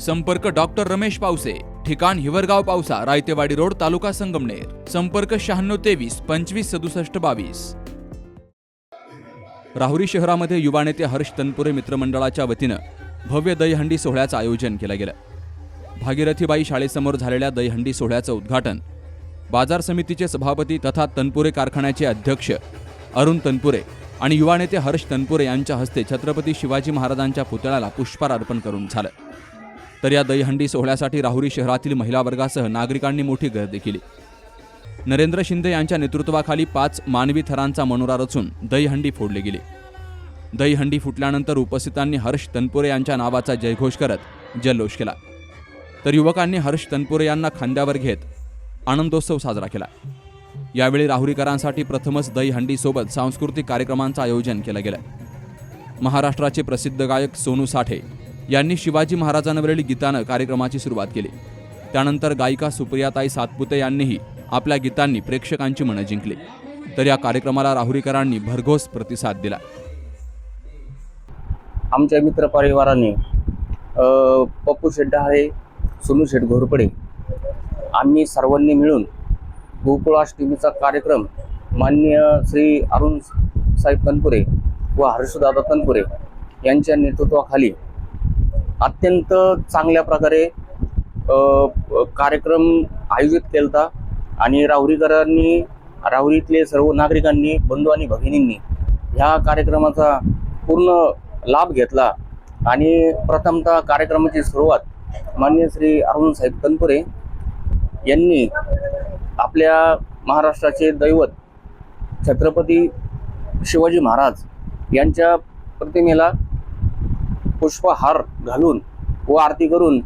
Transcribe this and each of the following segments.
संपर्क डॉक्टर रमेश पावसे ठिकाण हिवरगाव पावसा रायतेवाडी रोड तालुका संगमनेर. संपर्क शहाण्णव तेवीस पंचवीस सदुसष्ट बावीस. राहुरी शहरामध्ये युवा नेते हर्ष तनपुरे मित्रमंडळाच्या वतीनं भव्य दहीहंडी सोहळ्याचं आयोजन केलं गेलं. भागीरथीबाई शाळेसमोर झालेल्या दहीहंडी सोहळ्याचं उद्घाटन बाजार समितीचे सभापती तथा तनपुरे कारखान्याचे अध्यक्ष अरुण तनपुरे आणि युवा नेते हर्ष तनपुरे यांच्या हस्ते छत्रपती शिवाजी महाराजांच्या पुतळ्याला पुष्पार अर्पण करून झालं. तर या दहीहंडी सोहळ्यासाठी राहुरी शहरातील महिला वर्गासह नागरिकांनी मोठी गर्दी केली. नरेंद्र शिंदे यांच्या नेतृत्वाखाली पाच मानवी थरांचा मनोरा रचून दहीहंडी फोडली गेली. दहीहंडी फुटल्यानंतर उपस्थितांनी हर्ष तनपुरे यांच्या नावाचा जयघोष करत जल्लोष केला. तर युवकांनी हर्ष तनपुरे यांना खांद्यावर घेत आनंदोत्सव साजरा केला. यावेळी राहुरीकरांसाठी प्रथमच दहीहंडीसोबत सांस्कृतिक कार्यक्रमांचं आयोजन केलं गेलं. महाराष्ट्राचे प्रसिद्ध गायक सोनू साठे यांनी शिवाजी महाराजांवरील गीतानं कार्यक्रमाची सुरुवात केली. त्यानंतर गायिका सुप्रियाताई सातपुते यांनीही आपल्या गीतांनी प्रेक्षकांची मनं जिंकली. तर या कार्यक्रमाला राहुरीकरांनी भरघोस प्रतिसाद दिला. आमच्या मित्र परिवाराने पप्पू शेड्डाळे डहाळे सोनू शेठ घोरपडे आम्ही सर्वांनी मिळून गोकुळाष्टमीचा कार्यक्रम माननीय श्री अरुण साहेब तनपुरे व हर्षदादा तनपुरे यांच्या नेतृत्वाखाली अत्यंत चांगल्या प्रकारे कार्यक्रम आयोजित केला होता आणि राहुरीकरांनी राहुरीतले सर्व नागरिकांनी बंधू आणि भगिनींनी ह्या कार्यक्रमाचा पूर्ण लाभ घेतला. आणि प्रथमतः कार्यक्रमाची सुरुवात मान्य श्री अरुण साहेब तनपुरे यांनी आपल्या महाराष्ट्राचे दैवत छत्रपती शिवाजी महाराज यांच्या प्रतिमेला पुष्पहार घालून व आरती करून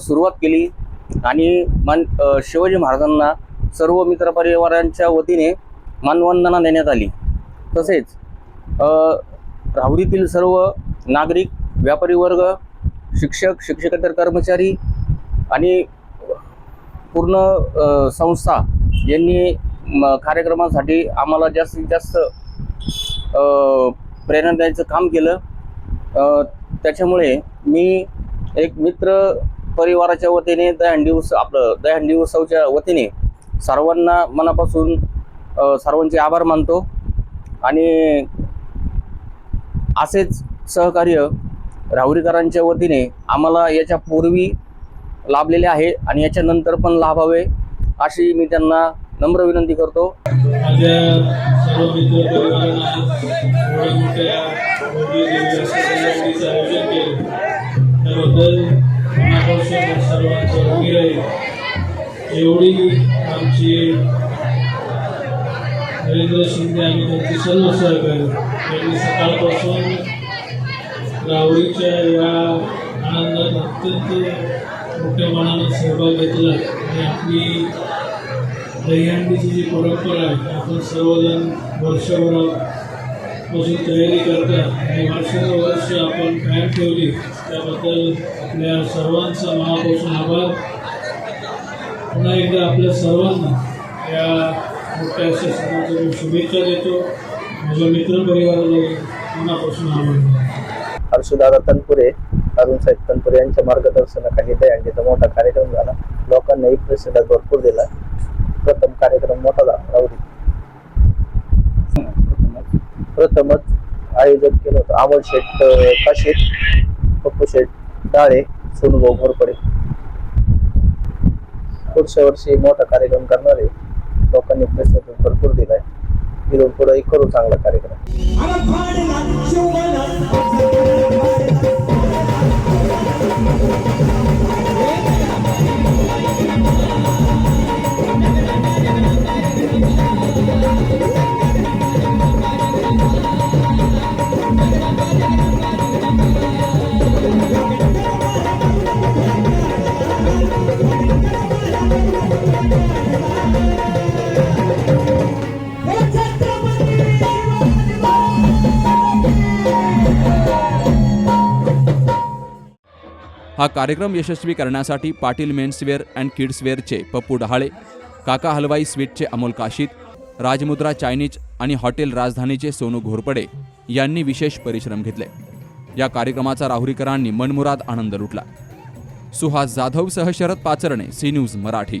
सुरुवात केली. आणि मान शिवाजी महाराजांना सर्व मित्रपरिवारांच्या वतीने मानवंदना देण्यात आली. तसेच राहुरीतील सर्व नागरिक व्यापारी वर्ग शिक्षक शिक्षकेतर कर्मचारी आणि पूर्ण संस्था यांनी म, कार्यक्रमासाठी आम्हाला जास्तीत जास्त प्रेरणा द्यायचं काम केलं. त्याच्यामुळे मी एक मित्र परिवाराच्या वतीने दहंडी उत्सव आपलं दहंडी उत्सवच्या वतीने सर्वांना मनापासून सर्वांचे आभार मानतो. आणि असेच सहकार्य राहुरीकरांच्या वतीने आम्हाला याच्या पूर्वी लाभलेले आहे आणि याच्यानंतर पण लाभावे अशी मी त्यांना नम्र विनंती करतो. सर्व मित्र परिवारांना एवढ्या मोठ्या आयोजन केलं त्याबद्दल मनापासून सर्वांचं ऋणी राहील एवढी आमची नरेंद्र शिंदे आणि त्यांचे सर्व सहकारी त्यांनी सकाळपासून रावळीच्या या आनंदात अत्यंत मोठ्या मनानं सहभाग घेतला आणि आपली दहीहंडीची जी परंपरा आहे आपण सर्वजण वर्षभरापासून तयारी करतात आणि वर्षानुवर्ष आपण कायम ठेवली. त्याबद्दल आपल्या सर्वांचा मनापासून आभार. पुन्हा एकदा आपल्या सर्वांना या मोठ्या अशा सणाच्या मी शुभेच्छा देतो. माझ्या मित्रपरिवाराला मनापासून आभार. हर्षदादा तनपुरे अरुणसाहेब तनपुरे यांच्या मार्गदर्शनाखाली दहीहंडीचा मोठा कार्यक्रम झाला. लोकांनाही प्रतिसाद भरपूर दिला. प्रथम कार्यक्रम मोठा झाला. राहुरी. प्रथमच आयोजन केलं होतं. अमोल शेठ अं, पप्पू शेठ डाळे सोनुभाऊ घोरपडे. पुढच्या वर्षी मोठा कार्यक्रम करणारे लोकांनी प्रतिसाद भरपूर दिलाय. इथून पुढे करू चांगला कार्यक्रम. हा कार्यक्रम यशस्वी करण्यासाठी पाटील मेन्सवेअर अँड किड्सवेअरचे पप्पू डहाळे काका हलवाई स्वीटचे अमोल काशीत राजमुद्रा चायनीज आणि हॉटेल राजधानीचे सोनू घोरपडे यांनी विशेष परिश्रम घेतले. या कार्यक्रमाचा राहुरीकरांनी मनमुराद आनंद लुटला. सुहास जाधवसह शरद पाचरणे सी न्यूज मराठी.